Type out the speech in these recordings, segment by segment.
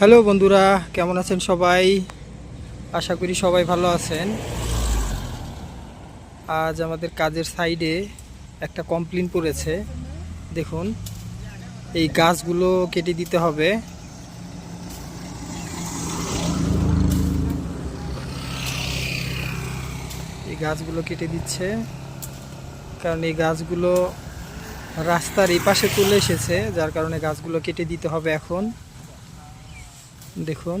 Hello বন্ধুরা, কেমন আছেন সবাই? আশা করি সবাই ভালো আছেন। আজ আমাদের কাজের সাইডে একটা কমপ্লেন পড়েছে। দেখুন, এই গাছগুলো কেটে দিতে হবে। এই গাছগুলো কেটে দিচ্ছে, কারণ এই গাছগুলো রাস্তার এই পাশে চলে এসেছে, যার কারণে গাছগুলো কেটে দিতে হবে এখন। দেখুন,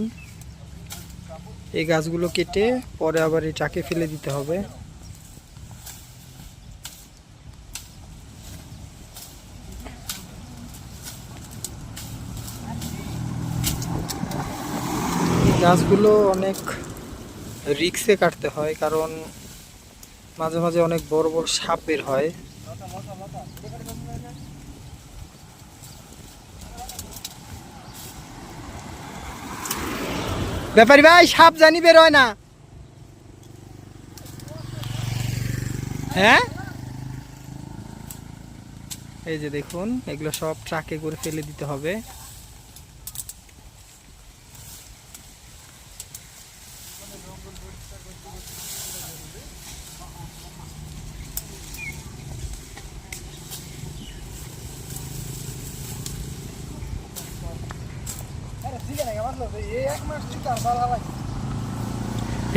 এই গাছগুলো কেটে পরে আবার এই ট্রাকে ফেলে দিতে হবে। গাছগুলো অনেক রিক্সে কাটতে হয়, কারণ মাঝে মাঝে অনেক বড় বড় সাপ বের হয়। ব্যাপারী ভাই সাপ জানি বের হয় না। হ্যাঁ? এই যে দেখুন, এগুলো সব ট্রাকে করে ফেলে দিতে হবে।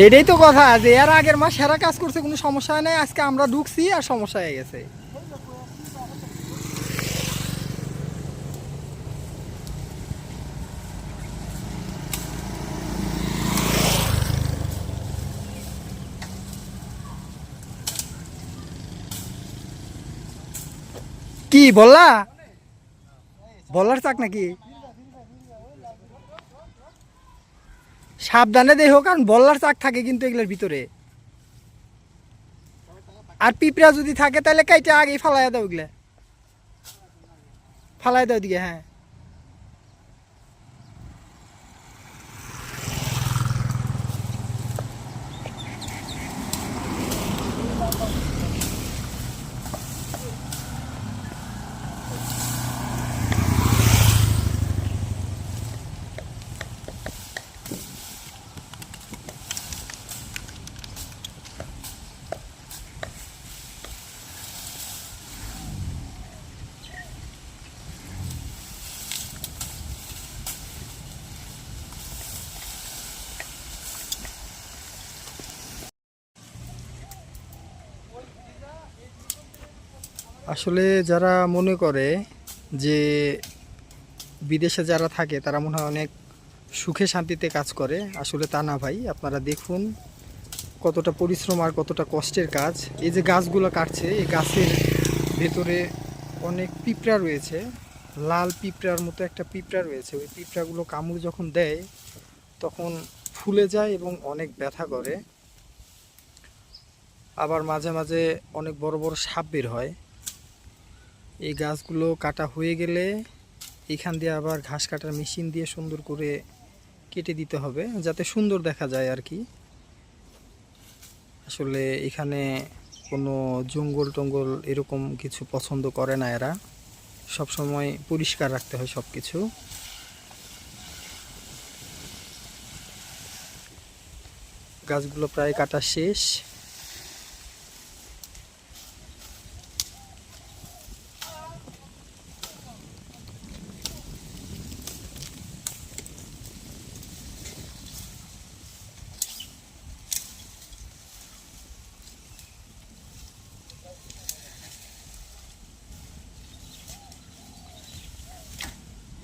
এটাই তো কথা যে এর আগের মাস সেরা কাজ করছে, কোনো সমস্যা নাই। আজকে আমরা ঢুকছি আর সমস্যা হয়ে গেছে। কি, বললা? বলার চাক নাকি? সাবধানে দেখো কারণ বল্লার চাক থাকে কিন্তু এগুলোর ভিতরে। আর পিঁপড়া যদি থাকে, তাহলে কাইটা আগে ফালাই দাও ওগুলা ফালাই দাও দিকে হ্যাঁ। আসলে যারা মনে করে যে বিদেশে যারা থাকে, তারা মনে হয় অনেক সুখে শান্তিতে কাজ করে। আসলে তা না ভাই, আপনারা দেখুন কতটা পরিশ্রম আর কতটা কষ্টের কাজ। এই যে গাছগুলো কাটছে, এই গাছের ভেতরে অনেক পিঁপড়া রয়েছে, লাল পিঁপড়ার মতো একটা পিঁপড়া রয়েছে। ওই পিঁপড়াগুলো কামড় যখন দেয়, তখন ফুলে যায় এবং অনেক ব্যথা করে। আবার মাঝে মাঝে অনেক বড় বড় সাপ বের হয়। এই গাছগুলো কাটা হয়ে গেলে এখান দিয়ে আবার ঘাস কাটার মেশিন দিয়ে সুন্দর করে কেটে দিতে হবে, যাতে সুন্দর দেখা যায় আর কি। আসলে এখানে কোনো জঙ্গল টঙ্গল এরকম কিছু পছন্দ করে না এরা। সব সময় পরিষ্কার রাখতে হয় সব কিছু গাছগুলো প্রায় কাটা শেষ।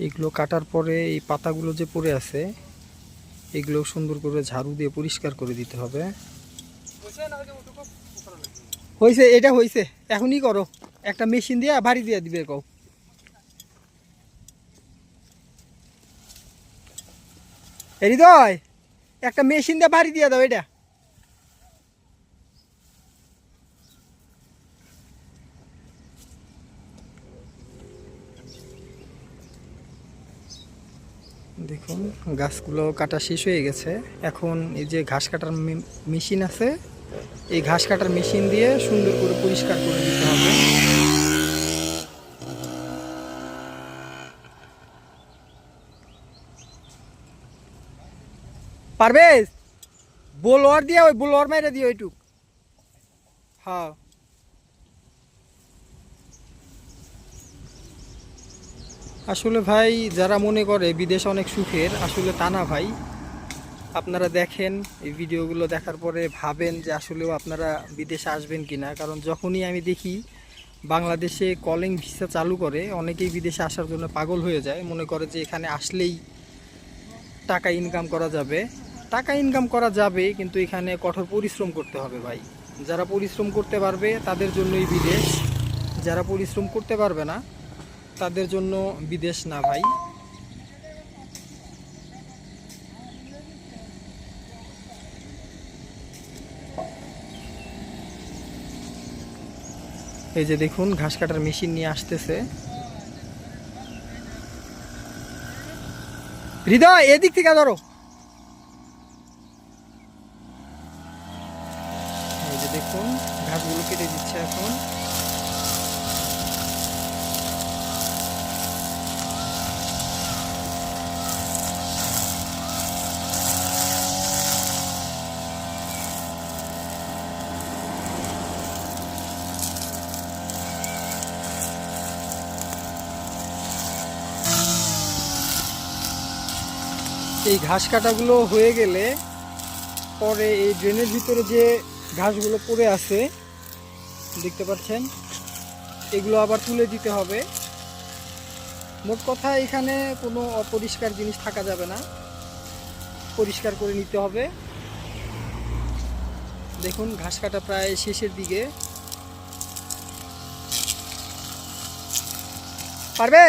এগুলো কাটার পরে এই পাতাগুলো যে পড়ে আছে, এগুলো সুন্দর করে ঝাড়ু দিয়ে পরিষ্কার করে দিতে হবে। হয়েছে এটা হয়েছে এখনই করো। একটা মেশিন দিয়ে ভারী দিয়ে দিবে, কও। হৃদয়, একটা মেশিন দিয়ে ভারী দিয়ে দাও, এটা। দেখুন, গাছগুলো কাটা শেষ হয়ে গেছে। এখন এই যে ঘাস কাটার মেশিন আছে, এই ঘাস কাটার মেশিন দিয়ে সুন্দর করে পরিষ্কার করে দিতে হবে। পারবে বোলোয়ার দিয়ে ওই বোলোয়ার মেরে দিয়ে ওইটুক হ্যাঁ। আসলে ভাই, যারা মনে করে বিদেশ অনেক সুখের, আসলে তা না ভাই। আপনারা দেখেন, এই ভিডিওগুলো দেখার পরে ভাবেন যে আসলেও আপনারা বিদেশে আসবেন কিনা। কারণ যখনই আমি দেখি বাংলাদেশে কলিং ভিসা চালু করে, অনেকেই বিদেশে আসার জন্য পাগল হয়ে যায়। মনে করে যে এখানে আসলেই টাকা ইনকাম করা যাবে। টাকা ইনকাম করা যাবে, কিন্তু এখানে কঠোর পরিশ্রম করতে হবে ভাই। যারা পরিশ্রম করতে পারবে, তাদের জন্যই বিদেশ। যারা পরিশ্রম করতে পারবে না তাদের জন্য বিদেশ না ভাই। এই যে দেখুন, ঘাস কাটার মেশিন নিয়ে আসতেছে। হৃদয়, এদিক থেকে ধরো এই যে দেখুন ঘাসগুলো কেটে দিচ্ছে এখন এই ঘাস কাটাগুলো হয়ে গেলে পরে এই ড্রেনের ভিতরে যে ঘাসগুলো পড়ে আছে, দেখতে পাচ্ছেন? এগুলো আবার তুলে দিতে হবে। মোট কথা এখানে কোনো অপরিষ্কার জিনিস থাকা যাবে না। পরিষ্কার করে নিতে হবে। দেখুন, ঘাস কাটা প্রায় শেষের দিকে। পারবে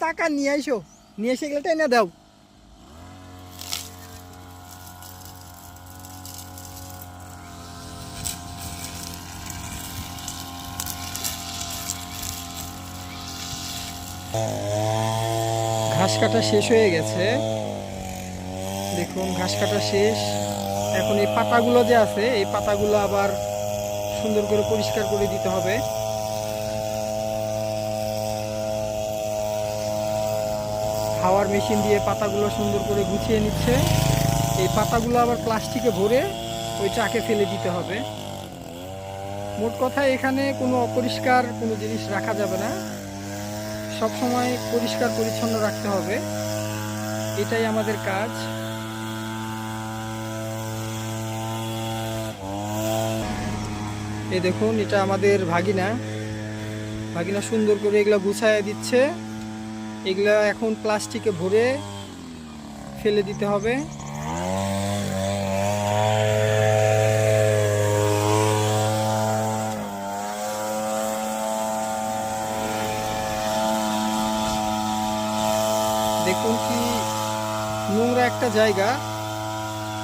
টাকা নিয়ে আইসো। নিয়ে এসে গেলে এনে দাও। ঘাস কাটা শেষ হয়ে গেছে। দেখুন, ঘাস কাটা শেষ। এখন এই পাতাগুলো যে আছে, এই পাতাগুলো আবার সুন্দর করে পরিষ্কার করে দিতে হবে। হাওয়ার মেশিন দিয়ে পাতাগুলো সুন্দর করে গুছিয়ে নিচ্ছে। এই পাতাগুলো আবার প্লাস্টিকে ভরে ওই ট্রাকে ফেলে দিতে হবে। মোট কথা, এখানে কোনো অপরিষ্কার কোনো জিনিস রাখা যাবে না। সব সময় পরিষ্কার, পরিচ্ছন্ন রাখতে হবে। এটাই আমাদের কাজ। এই দেখুন, এটা আমাদের ভাগিনা। ভাগিনা সুন্দর করে এগুলা গুছায় দিচ্ছে। এগুলা এখন প্লাস্টিকে ভরে ফেলে দিতে হবে। দেখুন কি নোংরা একটা জায়গা।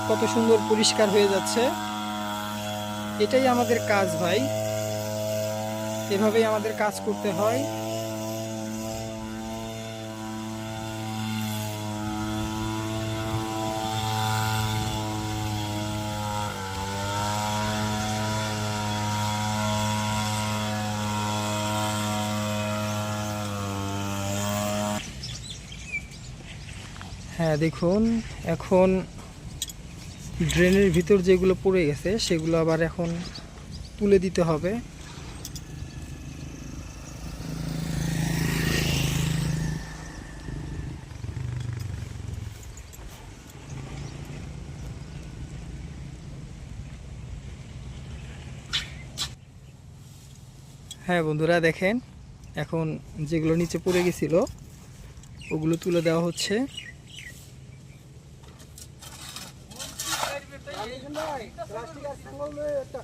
কত সুন্দর পরিষ্কার হয়ে যাচ্ছে। এটাই আমাদের কাজ ভাই। এভাবেই আমাদের কাজ করতে হয়। হ্যাঁ দেখুন, এখন ড্রেনের ভিতর যেগুলো পড়ে গেছে, সেগুলো আবার এখন তুলে দিতে হবে। হ্যাঁ বন্ধুরা, দেখেন, এখন যেগুলো নিচে পড়ে গেছিল, ওগুলো তুলে দেওয়া হচ্ছে। ভাই প্লাস্টিক আর সাঙ্গল একটা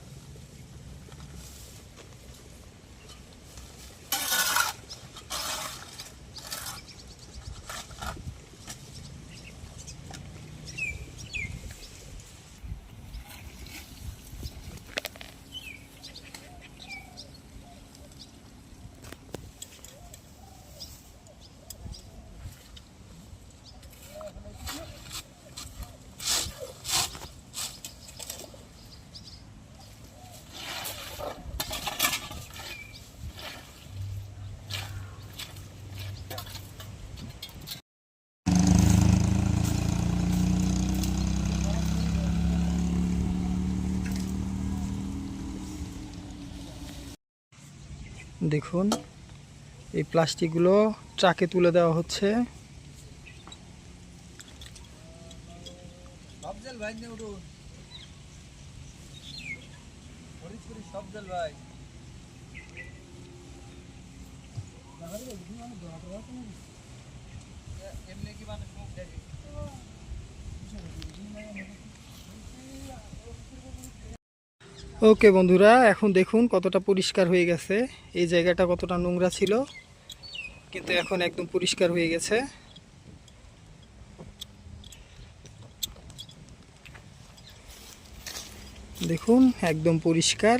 দেখুন এই প্লাস্টিকগুলো ট্রাকে তুলে দেওয়া হচ্ছে। এমনি ওকে বন্ধুরা, এখন দেখুন কতটা পরিষ্কার হয়ে গেছে। এই জায়গাটা কতটা নোংরা ছিল, কিন্তু এখন একদম পরিষ্কার হয়ে গেছে। দেখুন, একদম পরিষ্কার।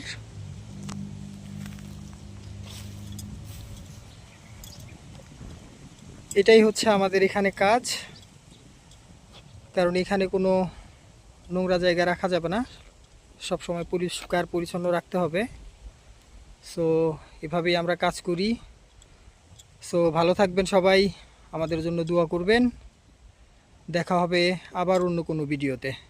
এটাই হচ্ছে আমাদের এখানে কাজ, কারণ এখানে কোনো নোংরা জায়গা রাখা যাবে না। সব সময় পরিষ্কার, পরিচ্ছন্ন রাখতে হবে। সো এভাবেই আমরা কাজ করি। সো ভালো থাকবেন সবাই। আমাদের জন্য দোয়া করবেন। দেখা হবে আবার অন্য কোনো ভিডিওতে।